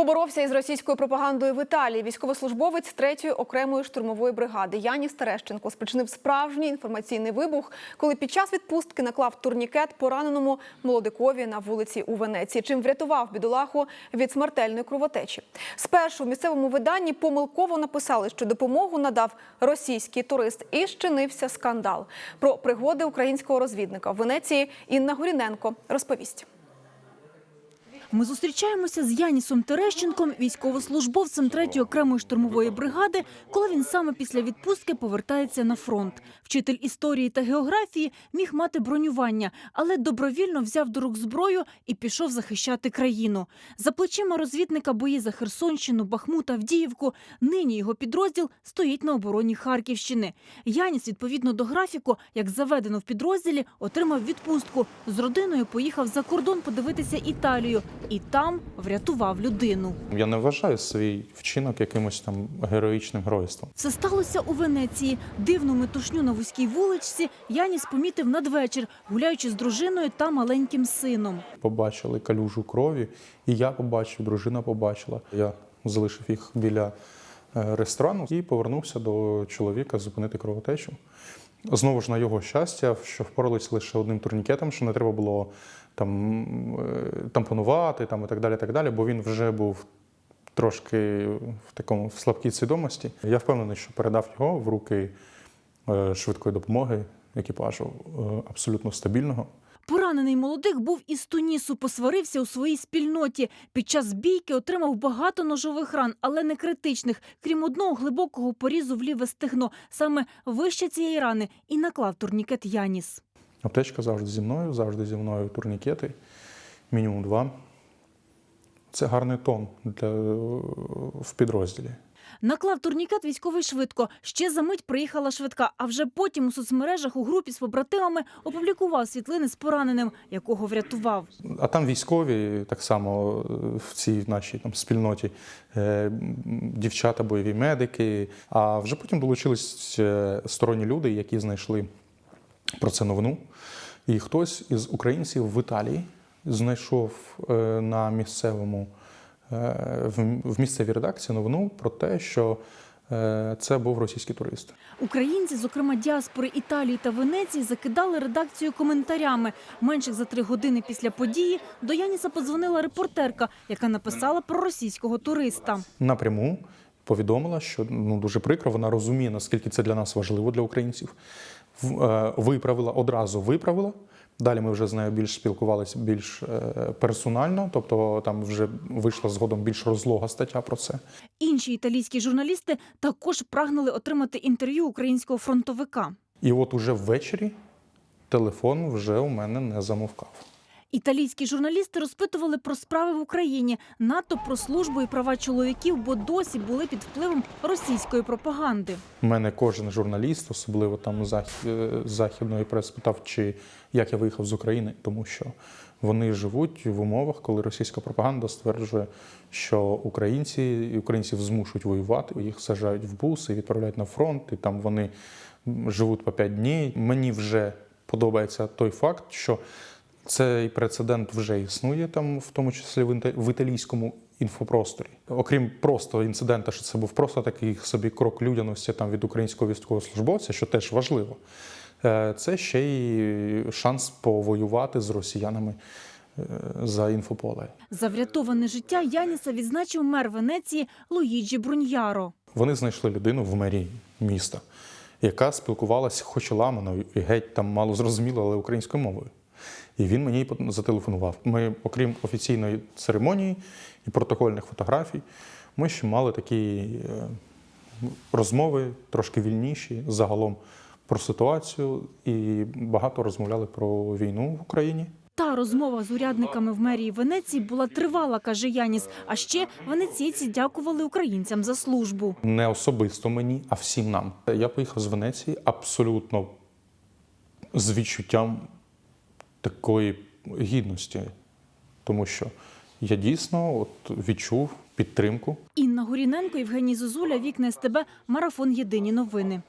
Поборовся із російською пропагандою в Італії. Військовослужбовець третьої окремої штурмової бригади Яніс Терещенко спричинив справжній інформаційний вибух, коли під час відпустки наклав турнікет пораненому молодикові на вулиці у Венеції, чим врятував бідолаху від смертельної кровотечі. Спершу в місцевому виданні помилково написали, що допомогу надав російський турист, і щинився скандал. Про пригоди українського розвідника в Венеції Інна Горіненко розповість. Ми зустрічаємося з Янісом Терещенком, військовослужбовцем 3-ї окремої штурмової бригади, коли він саме після відпустки повертається на фронт. Вчитель історії та географії міг мати бронювання, але добровільно взяв до рук зброю і пішов захищати країну. За плечима розвідника бої за Херсонщину, Бахмут, Авдіївку. Нині його підрозділ стоїть на обороні Харківщини. Яніс, відповідно до графіку, як заведено в підрозділі, отримав відпустку. З родиною поїхав за кордон подивитися Італію і там врятував людину. Я не вважаю свій вчинок якимось там героїчним геройством. Все сталося у Венеції. Дивну метушню на вузькій вуличці Яніс помітив надвечір, гуляючи з дружиною та маленьким сином. Побачили калюжу крові, і я побачив, дружина побачила. Я залишив їх біля е, ресторану і повернувся до чоловіка зупинити кровотечу. Знову ж на його щастя, що впоралися лише одним турнікетом, що не треба було там е, тампонувати там, і так далі, так далі, бо він вже був трошки в такому в слабкій свідомості. Я впевнений, що передав його в руки е, швидкої допомоги екіпажу е, абсолютно стабільного. Поранений молодик був із Тунісу, посварився у своїй спільноті. Під час бійки отримав багато ножових ран, але не критичних, крім одного глибокого порізу в ліве стегно. Саме вище цієї рани і наклав турнікет Яніс. Аптечка завжди зі мною, завжди зі мною турнікети, мінімум два. Це гарний тон для, в підрозділі. Наклав турнікет військовий швидко. Ще за мить приїхала швидка, а вже потім у соцмережах у групі з побратимами опублікував світлини з пораненим, якого врятував. А там військові, так само е, в цій нашій там, спільноті, е, дівчата, бойові медики. А вже потім долучились е, сторонні люди, які знайшли про це новину. І хтось із українців в Італії знайшов е, на місцевому е, в- місцевій редакції новину про те, що е, це був російський турист. Українці, зокрема діаспори Італії та Венеції, закидали редакцію коментарями. Менше за три години після події до Яніса подзвонила репортерка, яка написала про російського туриста. напряму повідомила, що ну дуже прикро. Вона розуміє, наскільки це для нас важливо для українців. Е, Виправила одразу виправила. Далі ми вже з нею більш спілкувалися більш е, персонально, тобто там вже вийшла згодом більш розлога стаття про це. Інші італійські журналісти також прагнули отримати інтерв'ю українського фронтовика. І от уже ввечері телефон вже у мене не замовкав. Італійські журналісти розпитували про справи в Україні, надто про службу і права чоловіків, бо досі були під впливом російської пропаганди. У мене кожен журналіст, особливо там з е, західної преси, питав, чи як я виїхав з України, тому що вони живуть в умовах, коли російська пропаганда стверджує, що українці і українців змушують воювати, їх саджають в буси, відправляють на фронт, і там вони живуть по 5 днів. Мені вже подобається той факт, що цей прецедент вже існує там, в тому числі в італійському інфопросторі. Окрім просто інцидента, що це був просто такий собі крок людяності там від українського військовослужбовця, що теж важливо. Е, Це ще й шанс повоювати з росіянами е, за інфополе. За врятоване життя Яніса відзначив мер Венеції Луїджі Бруньяро. Вони знайшли людину в мерії міста, яка спілкувалася хоч і ламано, і геть там мало зрозуміло, але українською мовою. І він мені зателефонував. Ми, окрім офіційної церемонії і протокольних фотографій, ми ще мали такі е, розмови, трошки вільніші загалом про ситуацію, і багато розмовляли про війну в Україні. Та розмова з урядниками в мерії Венеції була тривала, каже Яніс. А ще венеційці дякували українцям за службу. Не особисто мені, а всім нам. Я поїхав з Венеції абсолютно з відчуттям такої гідності, тому що я дійсно от відчув підтримку Інна Горіненко, Євгеній Зозуля, Вікна СТБ, Марафон Єдині новини.